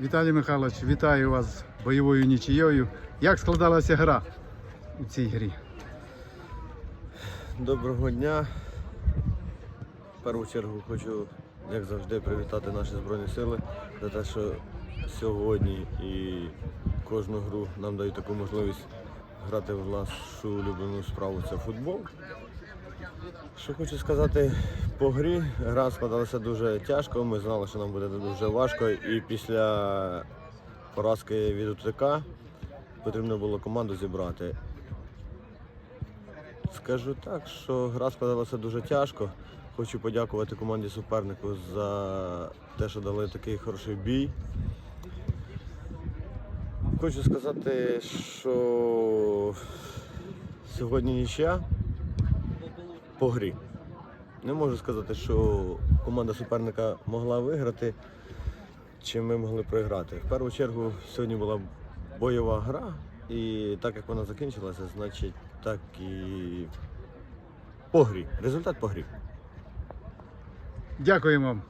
Віталій Михайлович, вітаю вас з бойовою нічією. Як складалася гра у цій грі? Доброго дня. В першу чергу хочу, як завжди, привітати наші Збройні Сили за те, що сьогодні і кожну гру нам дають таку можливість грати в нашу улюблену справу це футбол. Що хочу сказати по грі, гра складалася дуже тяжко. Ми знали, що нам буде дуже важко. І після поразки від УТК потрібно було команду зібрати. Скажу так, що гра складалася дуже тяжко. Хочу подякувати команді супернику за те, що дали такий хороший бій. Хочу сказати, що сьогодні нічия по грі. Не можу сказати, що команда суперника могла виграти, чи ми могли програти. В першу чергу сьогодні була бойова гра, і так як вона закінчилася, значить так і по грі. Результат по грі. Дякуємо.